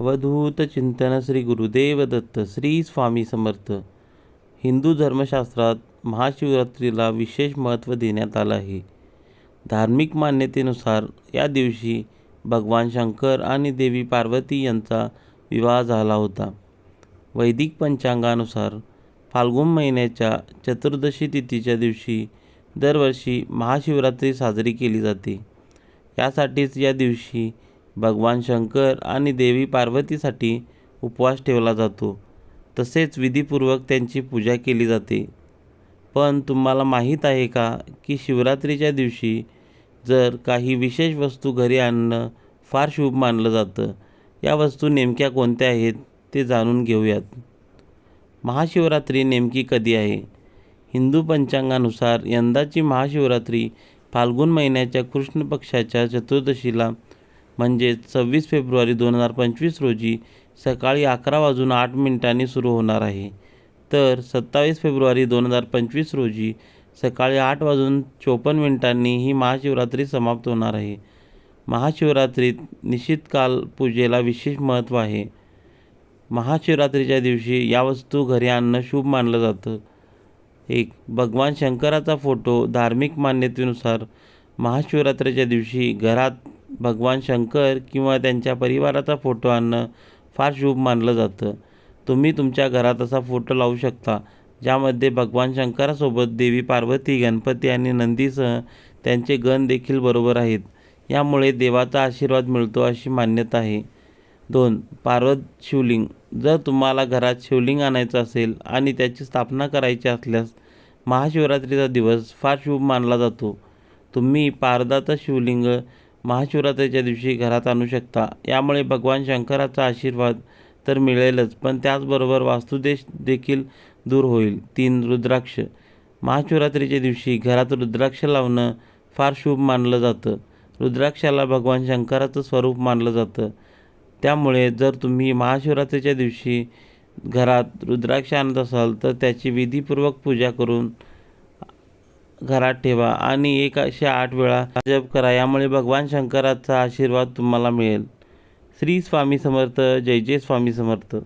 अवधूत चिंतन श्री गुरुदेव दत्त श्री स्वामी समर्थ. हिंदू धर्मशास्त्रात महाशिवरात्रीला विशेष महत्त्व देण्यात आलं आहे. धार्मिक मान्यतेनुसार या दिवशी भगवान शंकर आणि देवी पार्वती यांचा विवाह झाला होता. वैदिक पंचांगानुसार फाल्गुन महिन्याच्या चतुर्दशी तिथीच्या दिवशी दरवर्षी महाशिवरात्री साजरी केली जाते. यासाठीच या दिवशी भगवान शंकर आणि देवी पार्वतीसाठी उपवास ठेवला जातो. तसेच विधीपूर्वक त्यांची पूजा केली जाते. पण तुम्हाला माहीत आहे का की शिवरात्रीच्या दिवशी जर काही विशेष वस्तू घरी आणणं फार शुभ मानलं जातं या वस्तू नेमक्या कोणत्या आहेत ते जाणून घेऊयात. महाशिवरात्री नेमकी कधी आहे? हिंदू पंचांगानुसार यंदाची महाशिवरात्री फाल्गुन महिन्याच्या कृष्ण पक्षाच्या चतुर्दशीला म्हणजेच सव्वीस फेब्रुवारी दोन हजार पंचवीस रोजी सकाळी अकरा वाजून आठ मिनिटांनी सुरू होणार आहे. तर सत्तावीस फेब्रुवारी दोन हजार पंचवीस रोजी सकाळी आठ वाजून चोपन्न मिनिटांनी ही महाशिवरात्री समाप्त होणार आहे. महाशिवरात्रीत निश्चितकाल पूजेला विशेष महत्त्व आहे. महाशिवरात्रीच्या दिवशी या वस्तू घरी आणणं शुभ मानलं जातं. एक भगवान शंकराचा फोटो धार्मिक मान्यतेनुसार महाशिवरात्रीच्या दिवशी घरात भगवान शंकर किंवा त्यांच्या परिवाराचा फोटो आणणं फार शुभ मानलं जातं. तुम्ही तुमच्या घरात असा फोटो लावू शकता ज्यामध्ये भगवान शंकरासोबत देवी पार्वती गणपती आणि नंदीसह त्यांचे गण देखील बरोबर आहेत. यामुळे देवाचा आशीर्वाद मिळतो अशी मान्यता आहे. दोन पार्वत शिवलिंग. जर तुम्हाला घरात शिवलिंग आणायचं असेल आणि त्याची स्थापना करायची असल्यास महाशिवरात्रीचा दिवस फार शुभ मानला जातो. तुम्ही पारदाचं शिवलिंग महाशिवरात्रीच्या दिवशी घरात आणू शकता. यामुळे भगवान शंकराचा आशीर्वाद तर मिळेलच पण त्याचबरोबर वास्तुदेश देखील दूर होईल. तीन रुद्राक्ष. महाशिवरात्रीच्या दिवशी घरात रुद्राक्ष लावणं फार शुभ मानलं जातं. रुद्राक्षाला भगवान शंकराचं स्वरूप मानलं जातं. त्यामुळे जर तुम्ही महाशिवरात्रीच्या दिवशी घरात रुद्राक्ष आणत असाल तर त्याची विधीपूर्वक पूजा करून घरात ठेवा आणि एक अशा आठ वेळा जप करा. यामुळे भगवान शंकराचा आशीर्वाद तुम्हाला मिळेल. श्री स्वामी समर्थ. जय जय स्वामी समर्थ.